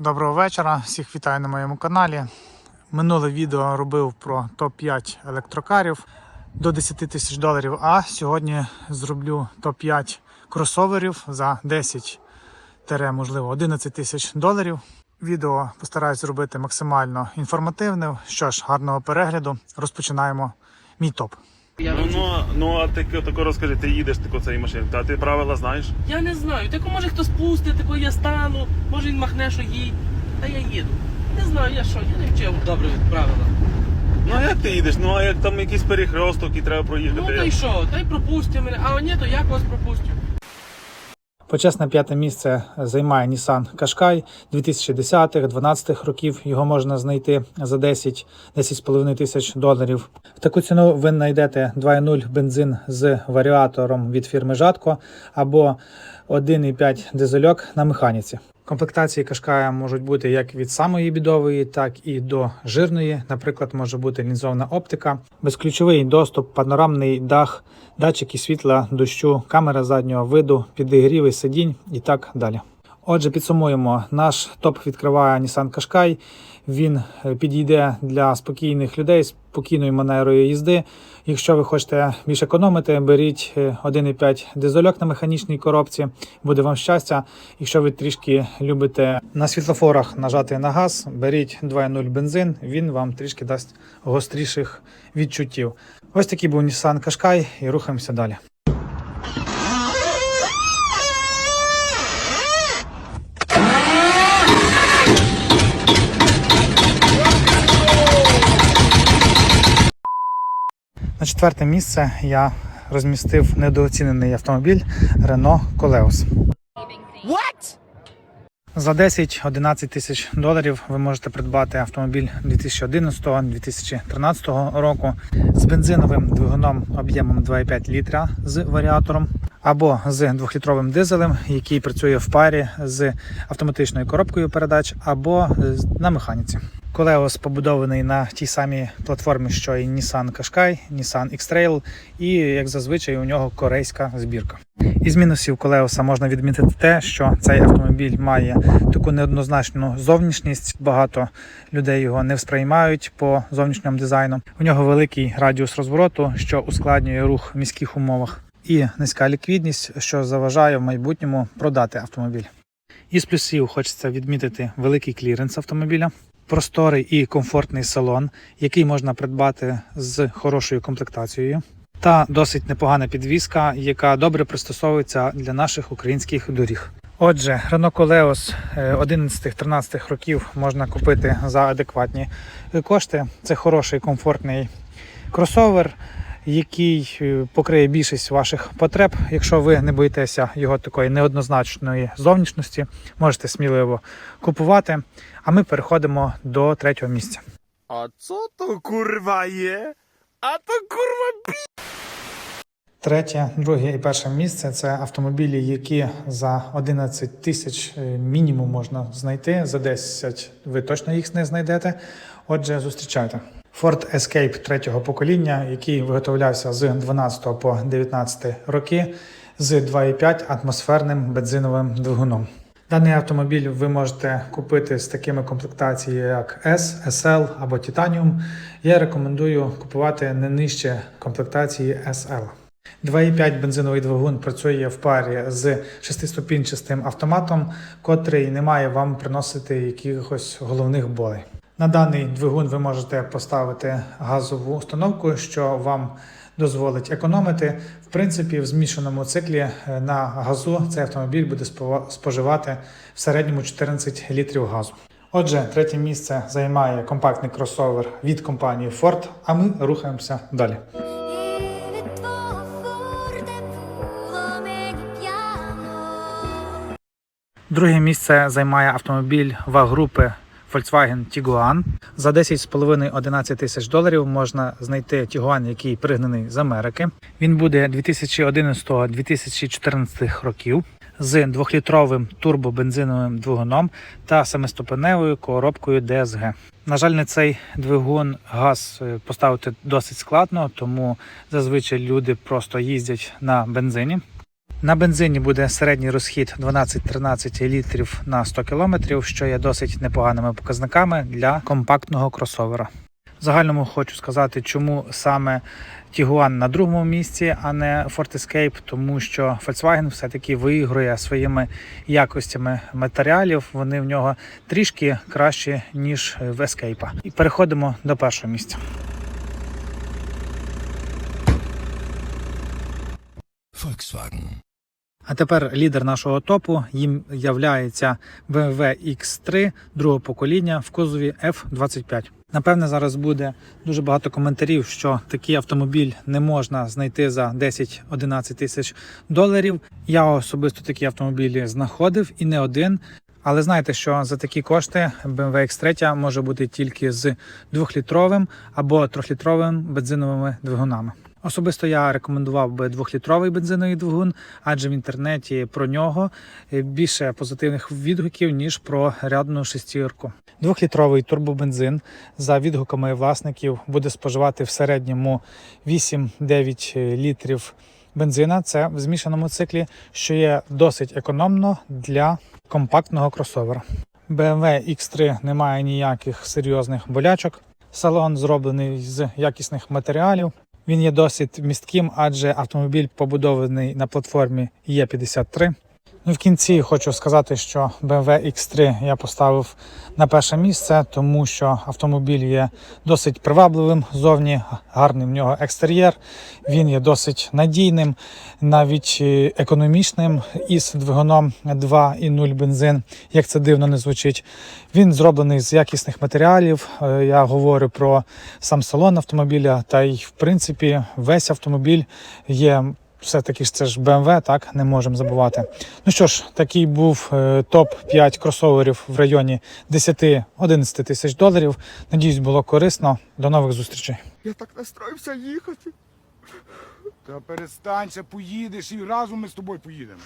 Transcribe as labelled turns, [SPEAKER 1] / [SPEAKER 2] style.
[SPEAKER 1] Доброго вечора, всіх вітаю на моєму каналі. Минуле відео робив про топ-5 електрокарів до 10 тисяч доларів, а сьогодні зроблю топ-5 кросоверів за 10 можливо 11 тисяч доларів. Відео постараюсь зробити максимально інформативним. Що ж, гарного перегляду. Розпочинаємо мій топ.
[SPEAKER 2] Я,
[SPEAKER 3] Ну, ну, ну а ти тако розкажи, ти їдеш тако цією машиною, та ти правила знаєш?
[SPEAKER 2] я не знаю. Тако може хтось пустить, тако я стану, може він махне, що їй. Та я їду. Не знаю, я що, я не вчив добре правила.
[SPEAKER 3] Ну а як ти їдеш? Ну а як там якийсь перехресток і треба проїхати?
[SPEAKER 2] Ну
[SPEAKER 3] то
[SPEAKER 2] та й що, та й пропустять мене, а ні, то як вас пропустю?
[SPEAKER 1] Почесне п'яте місце займає Nissan Qashqai 2010-2012 років. Його можна знайти за 10 10,5 тисяч доларів. В таку ціну ви знайдете 2.0 бензин з варіатором від фірми Жатко або 1,5 дизельок на механіці. Комплектації кашкая можуть бути як від самої бідової, так і до жирної. Наприклад, може бути лінзована оптика, безключовий доступ, панорамний дах, датчики світла, дощу, камера заднього виду, підігріви сидінь і так далі. Отже, підсумуємо, наш топ відкриває Nissan Qashqai. Він е, підійде для спокійних людей, спокійною манерою їзди. Якщо ви хочете більш економити, беріть е, 1,5 дизельок на механічній коробці, буде вам щастя. Якщо ви трішки любите на світлофорах нажати на газ, беріть 2.0 бензин, він вам трішки дасть гостріших відчуттів. Ось такий був Nissan Qashqai і рухаємося далі. На четверте місце я розмістив недооцінений автомобіль Renault Koleos. За 10-11 тисяч доларів ви можете придбати автомобіль 2011-2013 року з бензиновим двигуном об'ємом 2,5 літра з варіатором або з 2-літровим дизелем, який працює в парі з автоматичною коробкою передач або на механіці. Колеос побудований на тій самій платформі, що і Nissan Qashqai, Nissan X-Trail, і як зазвичай у нього корейська збірка. Із мінусів Колеоса можна відмітити те, що цей автомобіль має таку неоднозначну зовнішність. Багато людей його не сприймають по зовнішньому дизайну. У нього великий радіус розвороту, що ускладнює рух в міських умовах, і низька ліквідність, що заважає в майбутньому продати автомобіль. Із плюсів хочеться відмітити великий кліренс автомобіля, просторий і комфортний салон, який можна придбати з хорошою комплектацією, та досить непогана підвізка, яка добре пристосовується для наших українських доріг. Отже, Renault Koleos 11-13 років можна купити за адекватні кошти. Це хороший комфортний кросовер, який е, покриє більшість ваших потреб. Якщо ви не боїтеся його такої неоднозначної зовнішності, можете сміливо купувати. А ми переходимо до третього місця.
[SPEAKER 3] А що то курва є? А то курва
[SPEAKER 1] Третє, друге і перше місце це автомобілі, які за 11 тисяч е, мінімум можна знайти. За 10 ви точно їх не знайдете. Отже, зустрічайте. Ford Escape третього покоління, який виготовлявся з 12 по 19 роки з 2,5 атмосферним бензиновим двигуном. Даний автомобіль ви можете купити з такими комплектаціями, як S, SL або Titanium. Я рекомендую купувати не нижче комплектації SL. 2,5 бензиновий двигун працює в парі з шестиступінчастим автоматом, котрий не має вам приносити якихось головних болей. На даний двигун ви можете поставити газову установку, що вам дозволить економити. В принципі, в змішаному циклі е, на газу цей автомобіль буде споживати в середньому 14 літрів газу. Отже, третє місце займає компактний кросовер від компанії Ford, а ми рухаємося далі. Друге місце займає автомобіль ВАГ-групи Volkswagen Tiguan. За 10,5-11 тисяч доларів можна знайти Tiguan, який пригнаний з Америки. Він буде 2011-2014 років з двохлітровим турбобензиновим двигуном та семиступеневою коробкою DSG. На жаль, на цей двигун газ е, поставити досить складно, тому зазвичай люди просто їздять на бензині. На бензині буде середній розхід 12-13 літрів на 100 км, що є досить непоганими показниками для компактного кросовера. В загальному хочу сказати, чому саме Tiguan на другому місці, а не Ford Escape, тому що Volkswagen все-таки виігрує своїми якостями матеріалів. Вони в нього трішки кращі, ніж в Escape. І переходимо до першого місця.
[SPEAKER 3] Volkswagen.
[SPEAKER 1] А тепер лідер нашого топу їм являється BMW X3 другого покоління в кузові F25. Напевне, зараз буде дуже багато коментарів, що такий автомобіль не можна знайти за 10-11 тисяч доларів. Я особисто такі автомобілі знаходив і не один. Але знаєте, що за такі кошти BMW X3 може бути тільки з 2-літровим або 3-літровим бензиновими двигунами. Особисто я рекомендував би 2-літровий бензиновий двигун, адже в інтернеті про нього е, більше позитивних відгуків, ніж про рядну шестірку. Двохлітровий турбобензин за відгуками власників буде споживати в середньому 8-9 літрів бензина. Це в змішаному циклі, що є досить економно для компактного кросовера. BMW X3 не має ніяких серйозних болячок. Салон зроблений з якісних матеріалів. Він є досить містким, адже автомобіль побудований на платформі E53. Ну, в кінці хочу сказати, що BMW X3 я поставив на перше місце, тому що автомобіль є досить привабливим зовні, гарний в нього екстер'єр. Він є досить надійним, навіть е, економічним із двигуном 2,0 бензин, як це дивно не звучить. Він зроблений з якісних матеріалів. Е, Я говорю про сам салон автомобіля, та й в принципі весь автомобіль є. Все-таки ж це ж BMW, так не можемо забувати. Ну що ж, такий був е, топ 5 кросоверів в районі 10-11 тисяч доларів. Надіюсь, було корисно. До нових зустрічей.
[SPEAKER 3] Я так настроївся їхати. Та перестанься, поїдеш і разом ми з тобою поїдемо.